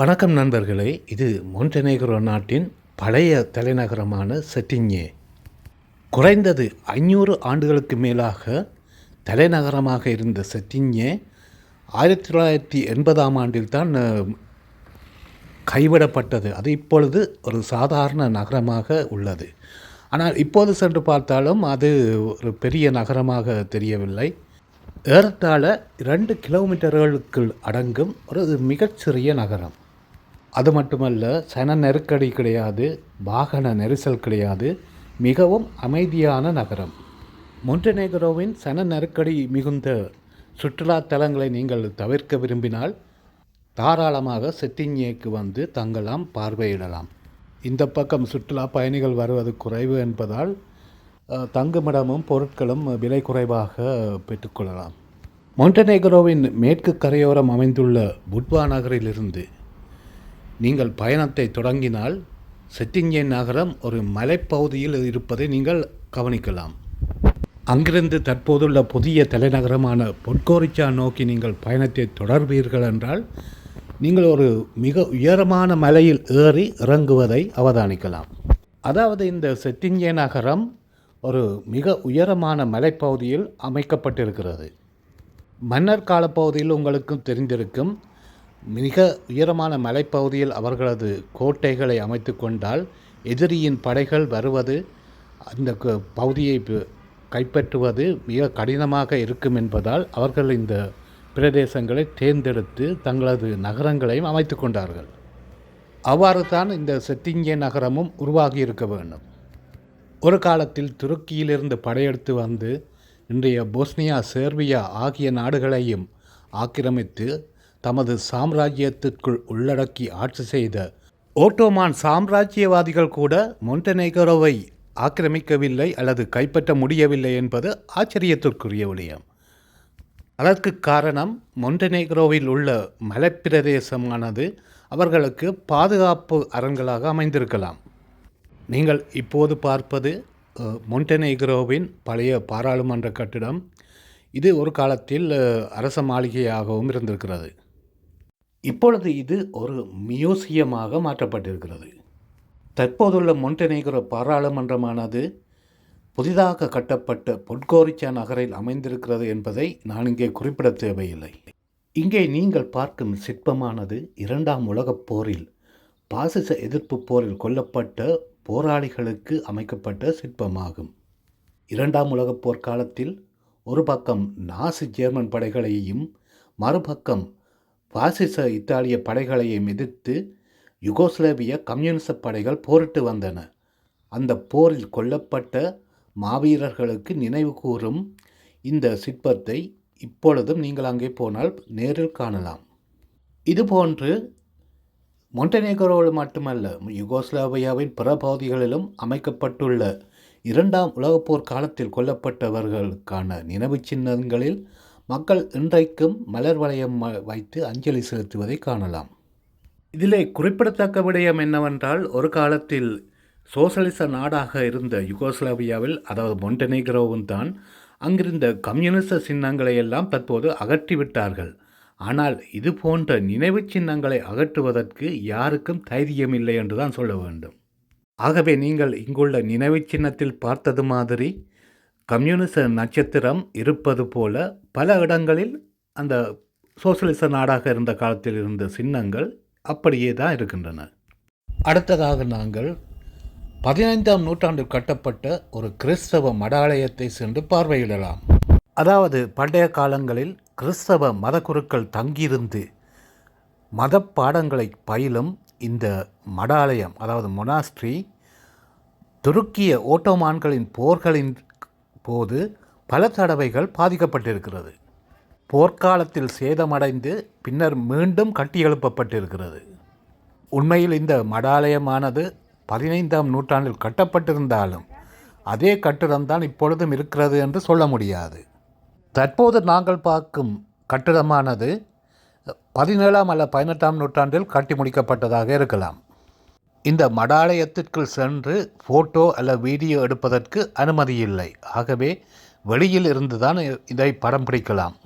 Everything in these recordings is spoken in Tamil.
வணக்கம் நண்பர்களே இது மொண்டனேக்ரோ நாட்டின் பழைய தலைநகரமான செட்டிங்கே. குறைந்தது ஐநூறு ஆண்டுகளுக்கு மேலாக தலைநகரமாக இருந்த செட்டிங்கே ஆயிரத்தி தொள்ளாயிரத்தி எண்பதாம் ஆண்டில் தான் கைவிடப்பட்டது. அது இப்பொழுது ஒரு சாதாரண நகரமாக உள்ளது. ஆனால் இப்போது சென்று பார்த்தாலும் அது ஒரு பெரிய நகரமாக தெரியவில்லை. ஏறத்தாழ இரண்டு கிலோமீட்டர்களுக்குள் அடங்கும் ஒரு மிகச்சிறிய நகரம். அது மட்டுமல்ல சன நெருக்கடி கிடையாது வாகன நெரிசல் கிடையாது மிகவும் அமைதியான நகரம். மொண்டனேகரோவின் சன நெருக்கடி மிகுந்த சுற்றுலா தலங்களை நீங்கள் தவிர்க்க விரும்பினால் தாராளமாக செட்டிங்கேக்கு வந்து தங்கலாம் பார்வையிடலாம். இந்த பக்கம் சுற்றுலா பயணிகள் வருவது குறைவு என்பதால் தங்குமிடமும் பொருட்களும் விலை குறைவாக பெற்றுக்கொள்ளலாம். மொண்டனேகரோவின் மேற்கு கரையோரம் அமைந்துள்ள புட்வா நகரிலிருந்து நீங்கள் பயணத்தை தொடங்கினால் செட்டிங்கேன் நகரம் ஒரு மலைப்பகுதியில் இருப்பதை நீங்கள் கவனிக்கலாம். அங்கிருந்து தற்போதுள்ள புதிய தலைநகரமான பொட்கோரிச்சா நோக்கி நீங்கள் பயணத்தை தொடர்வீர்கள் என்றால் நீங்கள் ஒரு மிக உயரமான மலையில் ஏறி இறங்குவதை அவதானிக்கலாம். அதாவது இந்த செட்டிங்கே நகரம் ஒரு மிக உயரமான மலைப்பகுதியில் அமைக்கப்பட்டிருக்கிறது. மன்னர் காலப்பகுதியில் உங்களுக்கும் தெரிந்திருக்கும் மிக உயரமான மலைப்பகுதியில் அவர்களது கோட்டைகளை அமைத்து கொண்டால் எதிரியின் படைகள் வருவது அந்த பகுதியை கைப்பற்றுவது மிக கடினமாக இருக்கும் என்பதால் அவர்கள் இந்த பிரதேசங்களை தேர்ந்தெடுத்து தங்களது நகரங்களையும் அமைத்து கொண்டார்கள். அவ்வாறு தான் இந்த செத்திங்கிய நகரமும் உருவாகி இருக்க வேண்டும். ஒரு காலத்தில் துருக்கியிலிருந்து படையெடுத்து வந்து இன்றைய போஸ்னியா சேர்பியா ஆகிய நாடுகளையும் ஆக்கிரமித்து தமது சாம்ராஜ்யத்திற்குள் உள்ளடக்கி ஆட்சி செய்த ஓட்டோமான் சாம்ராஜ்யவாதிகள் கூட மொண்டனேகரோவை ஆக்கிரமிக்கவில்லை அல்லது கைப்பற்ற முடியவில்லை என்பது ஆச்சரியத்திற்குரிய விடயம். அதற்கு காரணம் மொண்டனேக்ரோவில் உள்ள மலைப்பிரதேசமானது அவர்களுக்கு பாதுகாப்பு அரண்களாக அமைந்திருக்கலாம். நீங்கள் இப்போது பார்ப்பது அஹ், மொண்டனேக்ரோவின் பழைய பாராளுமன்ற கட்டிடம். இது ஒரு காலத்தில் அரச மாளிகையாகவும் இருந்திருக்கிறது. இப்பொழுது இது ஒரு மியூசியமாக மாற்றப்பட்டிருக்கிறது. தற்போதுள்ள மொண்டனேக்ரோ பாராளுமன்றமானது புதிதாக கட்டப்பட்ட பொட்கோரிச்சா நகரில் அமைந்திருக்கிறது என்பதை நான் இங்கே குறிப்பிட தேவையில்லை. இங்கே நீங்கள் பார்க்கும் சிற்பமானது இரண்டாம் உலகப் போரில் பாசிச எதிர்ப்பு போரில் கொல்லப்பட்ட போராளிகளுக்கு அமைக்கப்பட்ட சிற்பமாகும். இரண்டாம் உலகப் போர் காலத்தில் ஒரு பக்கம் நாசி ஜெர்மன் படைகளையும் மறுபக்கம் பாசிச இத்தாலிய படைகளையும் எதிர்த்து யுகோஸ்லேவிய கம்யூனிச படைகள் போரிட்டு வந்தன. அந்த போரில் கொல்லப்பட்ட மாவீரர்களுக்கு நினைவு கூறும் இந்த சிற்பத்தை இப்பொழுதும் நீங்கள் அங்கே போனால் நேரில் காணலாம். இதுபோன்று மொண்டனேகரோவில் மட்டுமல்ல யுகோஸ்லாவியாவின் பிற பகுதிகளிலும் அமைக்கப்பட்டுள்ள இரண்டாம் உலகப்போர் காலத்தில் கொல்லப்பட்டவர்களுக்கான நினைவுச் சின்னங்களில் மக்கள் இன்றைக்கும் மலர் வளையம் வைத்து அஞ்சலி செலுத்துவதை காணலாம். இதிலே குறிப்பிடத்தக்க விடயம் என்னவென்றால் ஒரு காலத்தில் சோசலிச நாடாக இருந்த யுகோஸ்லாவியாவில் அதாவது மொண்டனேக்ரோவும் தான் அங்கிருந்த கம்யூனிச சின்னங்களை எல்லாம் தற்போது அகற்றிவிட்டார்கள் ஆனால் இது போன்ற நினைவுச் சின்னங்களை அகற்றுவதற்கு யாருக்கும் தைரியமில்லை என்று தான் சொல்ல வேண்டும். ஆகவே நீங்கள் இங்குள்ள நினைவுச் சின்னத்தில் பார்த்தது மாதிரி கம்யூனிச நட்சத்திரம் இருப்பது போல பல இடங்களில் அந்த சோசியலிச நாடாக இருந்த காலத்தில் இருந்த சின்னங்கள் அப்படியே தான் இருக்கின்றன. அடுத்ததாக நாங்கள் பதினைந்தாம் நூற்றாண்டில் கட்டப்பட்ட ஒரு கிறிஸ்தவ மடாலயத்தை சென்று பார்வையிடலாம். அதாவது பண்டைய காலங்களில் கிறிஸ்தவ மதகுருக்கள் தங்கியிருந்து மத பாடங்களை பயிலும் இந்த மடாலயம் அதாவது மொனாஸ்ட்ரி துருக்கிய ஓட்டோமான்களின் போர்களின் போது பல தடவைகள் பாதிக்கப்பட்டிருக்கிறது. போர்க்காலத்தில் சேதமடைந்து பின்னர் மீண்டும் கட்டியெழுப்பப்பட்டிருக்கிறது உண்மையில் இந்த மடாலயமானது பதினைந்தாம் நூற்றாண்டில் கட்டப்பட்டிருந்தாலும் அதே கட்டிடம்தான் இப்பொழுதும் இருக்கிறது என்று சொல்ல முடியாது. தற்போது நாங்கள் பார்க்கும் கட்டிடமானது பதினேழாம் அல்ல பதினெட்டாம் நூற்றாண்டில் கட்டி முடிக்கப்பட்டதாக இருக்கலாம். இந்த மடாலயத்திற்குள் சென்று ஃபோட்டோ அல்ல வீடியோ எடுப்பதற்கு அனுமதி இல்லை. ஆகவே வெளியில் இருந்துதான் இதை படம் பிடிக்கலாம்.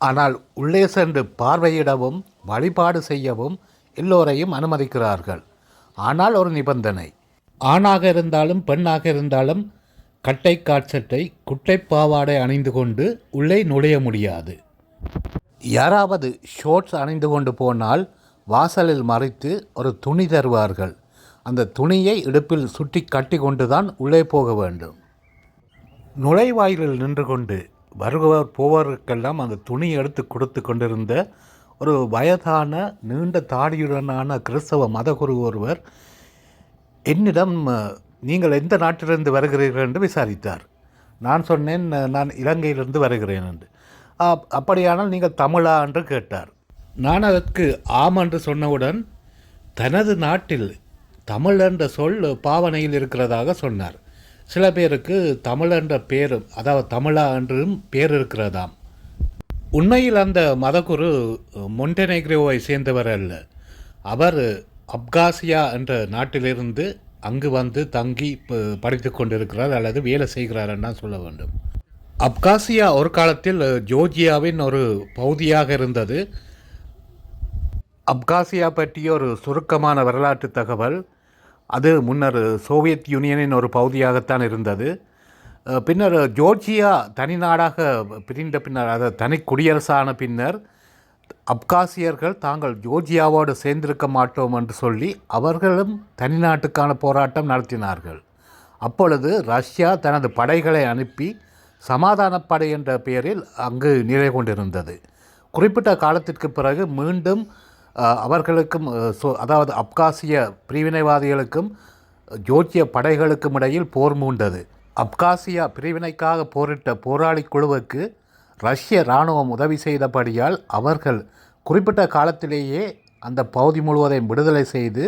ஆனால் உள்ளே சென்று பார்வையிடவும் வழிபாடு செய்யவும் எல்லோரையும் அனுமதிக்கிறார்கள். ஆனால் ஒரு நிபந்தனை. ஆணாக இருந்தாலும் பெண்ணாக இருந்தாலும் கட்டை காட்சட்டை குட்டை பாவாடை அணிந்து கொண்டு உள்ளே நுழைய முடியாது. யாராவது ஷோர்ட்ஸ் அணிந்து கொண்டு போனால் வாசலில் மறைத்து ஒரு துணி தருவார்கள். அந்த துணியை இடுப்பில் சுட்டி கட்டி கொண்டுதான் உள்ளே போக வேண்டும். நுழைவாயிலில் நின்று கொண்டு வருபவர் போவதற்கெல்லாம் அந்த துணியை எடுத்து கொடுத்து கொண்டிருந்த ஒரு வயதான நீண்ட தாடியுடனான கிறிஸ்தவ மதகுரு ஒருவர் என்னிடம் நீங்கள் எந்த நாட்டிலிருந்து வருகிறீர்கள்? என்று விசாரித்தார். நான் சொன்னேன் நான் இலங்கையிலிருந்து வருகிறேன் என்று. "அப்- அப்படியானால் நீங்கள் தமிழா? என்று கேட்டார். நான் அதற்கு ஆம் என்று சொன்னவுடன் தனது நாட்டில் தமிழ் என்ற சொல் பாவனையில் இருக்கிறதாக சொன்னார். சில பேருக்கு தமிழ் என்ற பேர் அதாவது தமிழா என்றும் பேர் இருக்கிறதாம். உண்மையில் அந்த மதகுரு மொண்டெனெக்ரோவை சேர்ந்தவர் அல்ல. அவர் அப்காசியா என்ற நாட்டிலிருந்து அங்கு வந்து தங்கி படித்து கொண்டிருக்கிறார் அல்லது வேலை செய்கிறார் என்று சொல்ல வேண்டும். அப்காசியா ஒரு காலத்தில் ஜோர்ஜியாவின் ஒரு பகுதியாக இருந்தது. அப்காசியா பற்றிய ஒரு சுருக்கமான வரலாற்று தகவல். அது முன்னர் சோவியத் யூனியனின் ஒரு பகுதியாகத்தான் இருந்தது. பின்னர் ஜோர்ஜியா தனி நாடாக பிரிந்த பின்னர் அதை தனி குடியரசான பின்னர் அப்காசியர்கள் தாங்கள் ஜோர்ஜியாவோடு சேர்ந்திருக்க மாட்டோம் என்று சொல்லி அவர்களும் தனி நாட்டுக்கான போராட்டம் நடத்தினார்கள். அப்பொழுது ரஷ்யா தனது படைகளை அனுப்பி சமாதானப்படை என்ற பெயரில் அங்கு நிலை கொண்டிருந்தது. குறிப்பிட்ட காலத்திற்கு பிறகு மீண்டும் அவர்களுக்கும் அதாவது அப்காசிய பிரிவினைவாதிகளுக்கும் ஜோர்ஜிய படைகளுக்கும் இடையில் போர் மூண்டது. அப்காசியா பிரிவினைக்காக போரிட்ட போராளி குழுவுக்கு ரஷ்ய இராணுவம் உதவி செய்தபடியால் அவர்கள் குறிப்பிட்ட காலத்திலேயே அந்த பகுதி முழுவதையும் விடுதலை செய்து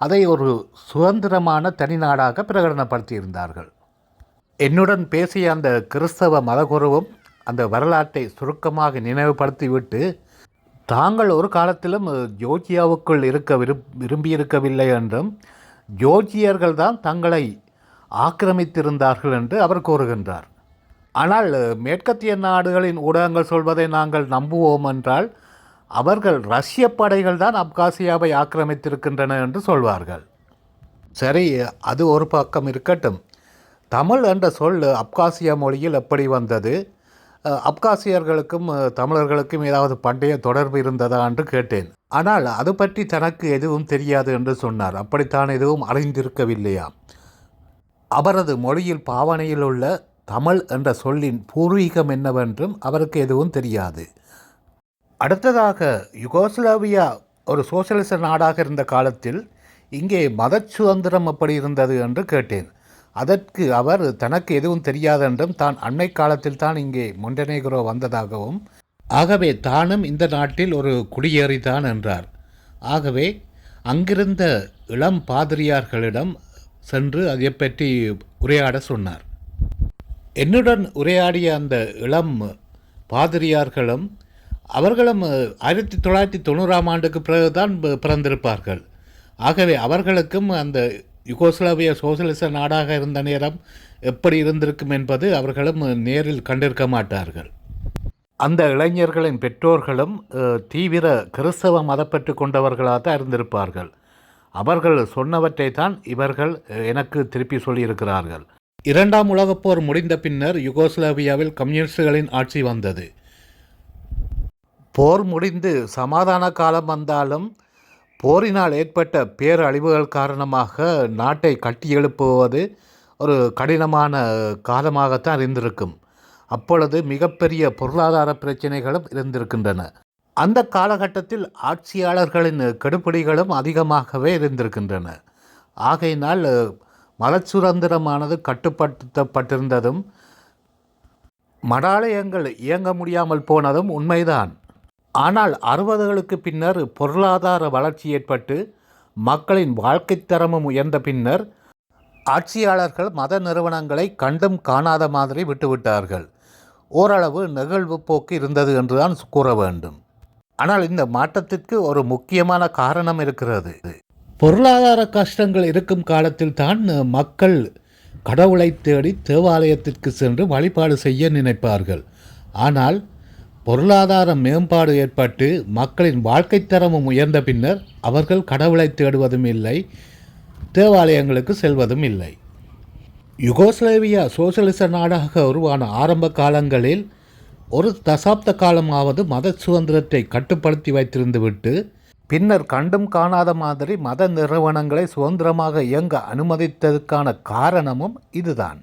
அதை ஒரு சுதந்திரமான தனி நாடாக பிரகடனப்படுத்தியிருந்தார்கள். என்னுடன் பேசிய அந்த கிறிஸ்தவ மதகுருவும் அந்த வரலாற்றை சுருக்கமாக நினைவுபடுத்திவிட்டு தாங்கள் ஒரு காலத்திலும் ஜோர்ஜியாவுக்குள் இருக்க விரும் விரும்பியிருக்கவில்லை என்றும் ஜோர்ஜியர்கள் தான் தங்களை ஆக்கிரமித்திருந்தார்கள் என்று அவர் கூறுகின்றார். ஆனால் மேற்கத்திய நாடுகளின் ஊடகங்கள் சொல்வதை நாங்கள் நம்புவோம் என்றால் அவர்கள் ரஷ்ய படைகள் தான் அப்காசியாவை ஆக்கிரமித்திருக்கின்றன என்று சொல்வார்கள். சரி அது ஒரு பக்கம் இருக்கட்டும். தமிழ் என்ற சொல் அப்காசியா மொழியில் எப்படி வந்தது? அப்காசியர்களுக்கும் தமிழர்களுக்கும் ஏதாவது பண்டைய தொடர்பு இருந்ததா என்று கேட்டேன். ஆனால் அது பற்றி தனக்கு எதுவும் தெரியாது என்று சொன்னார். அப்படித்தான் எதுவும் அறிந்திருக்கவில்லையா? அவரது மொழியில் பாவனையில் உள்ள தமிழ் என்ற சொல்லின் பூர்வீகம் என்னவென்றும் அவருக்கு எதுவும் தெரியாது. அடுத்ததாக யுகோஸ்லாவியா ஒரு சோசியலிச நாடாக இருந்த காலத்தில் இங்கே மத சுதந்திரம் எப்படி இருந்தது என்று கேட்டேன். அதற்கு அவர் தனக்கு எதுவும் தெரியாதென்றும் தான் அன்னை காலத்தில் தான் இங்கே மொண்டனேகரோ வந்ததாகவும் ஆகவே தானும் இந்த நாட்டில் ஒரு குடியேறிதான் என்றார். ஆகவே அங்கிருந்த இளம் பாதிரியார்களிடம் சென்று அதை பற்றி உரையாட சொன்னார். என்னுடன் உரையாடிய அந்த இளம் பாதிரியார்களும் அவர்களும் ஆயிரத்தி தொள்ளாயிரத்தி தொண்ணூறாம் ஆண்டுக்கு பிறகுதான் பிறந்திருப்பார்கள். ஆகவே அவர்களுக்கும் அந்த யுகோஸ்லாவிய சோசியலிச நாடாக இருந்த நேரம் எப்படி இருந்திருக்கும் என்பது அவர்களும் நேரில் கண்டிருக்க மாட்டார்கள். அந்த இளைஞர்களின் பெற்றோர்களும் தீவிர கிறிஸ்தவ மதப்பற்று கொண்டவர்களாக தான் இருந்திருப்பார்கள். அவர்கள் சொன்னவற்றை தான் இவர்கள் எனக்கு திருப்பி சொல்லியிருக்கிறார்கள். இரண்டாம் உலகப் போர் முடிந்த பின்னர் யுகோஸ்லாவியாவில் கம்யூனிஸ்டுகளின் ஆட்சி வந்தது. போர் முடிந்து சமாதான காலம் வந்தாலும் போரினால் ஏற்பட்ட பேரழிவுகள் காரணமாக நாட்டை கட்டியெழுப்புவது ஒரு கடினமான காலமாகத்தான் இருந்திருக்கும். அப்பொழுது மிகப்பெரிய பொருளாதார பிரச்சனைகளும் இருந்திருக்கின்றன. அந்த காலகட்டத்தில் ஆட்சியாளர்களின் கெடுபிடிகளும் அதிகமாகவே இருந்திருக்கின்றன. ஆகையினால் மதச்சுதந்திரமானது கட்டுப்படுத்தப்பட்டிருந்ததும் மடாலயங்கள் இயங்க முடியாமல் போனதும் உண்மைதான். ஆனால் அறுபதுகளுக்கு பின்னர் பொருளாதார வளர்ச்சி ஏற்பட்டு மக்களின் வாழ்க்கை தரமும் உயர்ந்த பின்னர் ஆட்சியாளர்கள் மத நிறுவனங்களை கண்டும் காணாத மாதிரி விட்டுவிட்டார்கள். ஓரளவு நெகிழ்வு போக்கு இருந்தது என்றுதான் கூற வேண்டும். ஆனால் இந்த மாற்றத்திற்கு ஒரு முக்கியமான காரணம் இருக்கிறது. பொருளாதார கஷ்டங்கள் இருக்கும் காலத்தில் தான் மக்கள் கடவுளை தேடி தேவாலயத்திற்கு சென்று வழிபாடு செய்ய நினைப்பார்கள். ஆனால் பொருளாதார மேம்பாடு ஏற்பட்டு மக்களின் வாழ்க்கை தரமும் உயர்ந்த பின்னர் அவர்கள் கடவுளை தேடுவதும் இல்லை தேவாலயங்களுக்கு செல்வதும் இல்லை. யுகோஸ்லேவியா சோசியலிச நாடாக உருவான ஆரம்ப காலங்களில் ஒரு தசாப்த காலமாவது மத சுதந்திரத்தை கட்டுப்படுத்தி வைத்திருந்துவிட்டு பின்னர் கண்டும் காணாத மாதிரி மத நிறுவனங்களை சுதந்திரமாக இயங்க அனுமதித்ததற்கான காரணமும் இதுதான்.